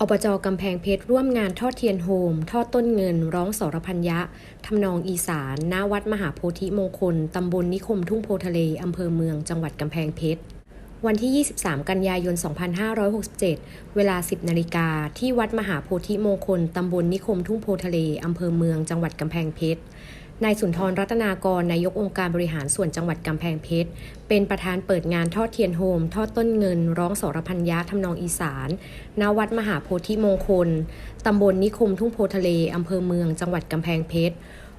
อบจกำแพงเพชรร่วมงานทอดเทียนโฮม ทอดต้นเงิน ร้องสรพัญญะทำนองอีสานณวัดมหาโพธิมงคล ตำบลนิคมทุ่งโพทะเล อำเภอเมืองจังหวัดกำแพงเพชร วันที่ 23 กันยายน 2567 เวลา 10 นาฬิกา ที่วัดมหาโพธิมงคล ตำบลนิคมทุ่งโพทะเล อำเภอเมืองจังหวัดกำแพงเพชร นายสุนทรรัตนากรนายกองค์การบริหารส่วนจังหวัดกำแพงเพชร เป็นประธานเปิดงานทอดเทียนโฮม ทอดต้นเงิน ร้องสรพัญญาทำนองอีสานณวัดมหาโพธิมงคล ตำบลนิคมทุ่งโพทะเลอำเภอเมืองจังหวัดกำแพงเพชร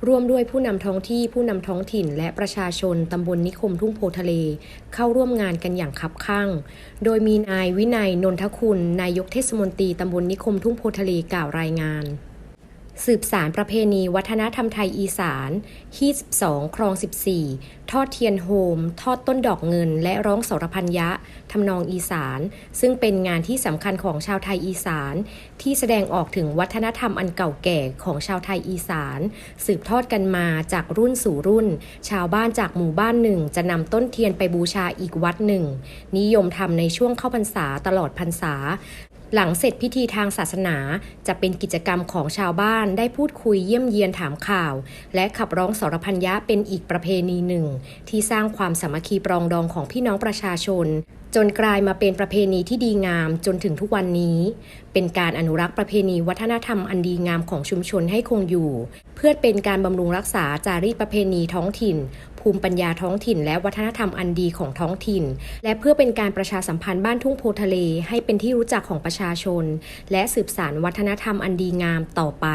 ร่วมด้วยผู้นำท้องที่ผู้นำท้องถิ่น และประชาชนตำบลนิคมทุ่งโพทะเล เข้าร่วมงานกันอย่างคับคั่ง โดยมีนายวินัยนนทคุณ นายกเทศมนตรีตำบลนิคมทุ่งโพทะเลกล่าวรายงาน สืบสารประเพณีวัฒนธรรมไทยอีสานฮี12 ครอง 14 ทอดเทียนโฮม ทอดต้นดอกเงิน และร้องสรพัญญะทำนองอีสาน ซึ่งเป็นงานที่สำคัญของชาวไทยอีสาน ที่แสดงออกถึงวัฒนธรรมอันเก่าแก่ของชาวไทยอีสาน สืบทอดกันมาจากรุ่นสู่รุ่น ชาวบ้านจากหมู่บ้านหนึ่ง จะนำต้นเทียนไปบูชาอีกวัดหนึ่ง นิยมทำในช่วงเข้าพรรษาตลอดพรรษา หลังเสร็จพิธีทางศาสนา จะเป็นกิจกรรมของชาวบ้านได้พูดคุยเยี่ยมเยียนถามข่าว และขับร้องสรพัญญะเป็นอีกประเพณีหนึ่ง ที่สร้างความสามัคคีปรองดองของพี่น้องประชาชน จนกลายมาเป็นประเพณีที่ดีงามจนถึงทุกวันนี้ เป็นการอนุรักษ์ประเพณีวัฒนธรรมอันดีงามของชุมชนให้คงอยู่ เพื่อเป็นการบำรุงรักษาจารีตประเพณีท้องถิ่น ภูมิปัญญาท้องถิ่น และวัฒนธรรมอันดีของท้องถิ่น และเพื่อเป็นการประชาสัมพันธ์บ้านทุ่งโพทะเล ให้เป็นที่รู้จักของประชาชน และสืบสานวัฒนธรรมอันดีงามต่อไป